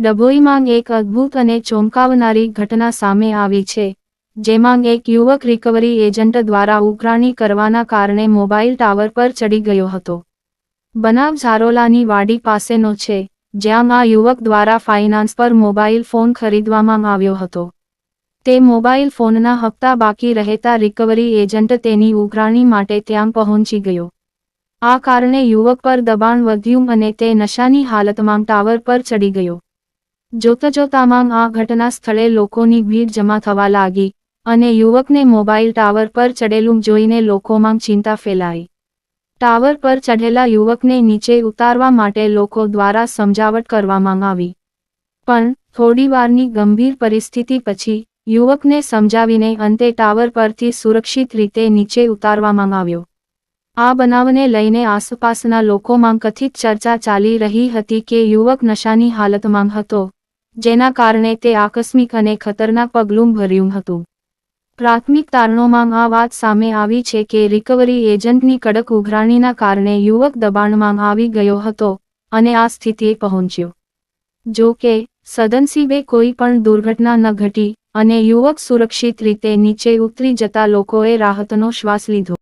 ડભોઈમાં એક અદ્ભુત અને ચોંકાવનારી ઘટના સામે આવી છે, જેમાં એક યુવક રિકવરી એજન્ટ દ્વારા ઉઘરાણી કરવાના કારણે મોબાઈલ ટાવર પર ચડી ગયો હતો. બનાવ ઝારોલાની વાડી પાસેનો છે, જ્યાં આ યુવક દ્વારા ફાઇનાન્સ પર મોબાઈલ ફોન ખરીદવામાં આવ્યો હતો. તે મોબાઈલ ફોનના હપ્તા બાકી રહેતા રિકવરી એજન્ટ તેની ઉઘરાણી માટે ત્યાં પહોંચી ગયો. આ કારણે યુવક પર દબાણ વધ્યું અને તે નશાની હાલતમાં ટાવર પર ચડી ગયો. જોતા જોતામાં આ ઘટના સ્થળે લોકોની ભીડ જમા થવા લાગી અને યુવકને મોબાઈલ ટાવર પર ચડેલું જોઈને લોકોમાં ચિંતા ફેલાઈ. ટાવર પર ચઢેલા યુવકને નીચે ઉતારવા માટે લોકો દ્વારા સમજાવટ કરવામાં આવી. પણ થોડીવારની ગંભીર પરિસ્થિતિ પછી યુવકને સમજાવીને અંતે ટાવર પરથી સુરક્ષિત રીતે નીચે ઉતારવામાં આવ્યો. આ બનાવને લઈને આસપાસના લોકોમાં કથિત ચર્ચા ચાલી રહી હતી કે યુવક નશાની હાલતમાં હતો જેના કારણે તે આકસ્મિક અને ખતરનાક પગલું ભર્યું હતું. પ્રાથમિક તારણોમાં આ વાત સામે આવી છે કે રિકવરી એજન્ટની કડક ઉઘરાણીના કારણે યુવક દબાણમાં આવી ગયો હતો અને આ સ્થિતિએ પહોંચ્યો. જો કે, સદનસીબે કોઈ પણ દુર્ઘટના ન ઘટી અને યુવક સુરક્ષિત રીતે નીચે ઉતરી જતા લોકોએ રાહતનો શ્વાસ લીધો.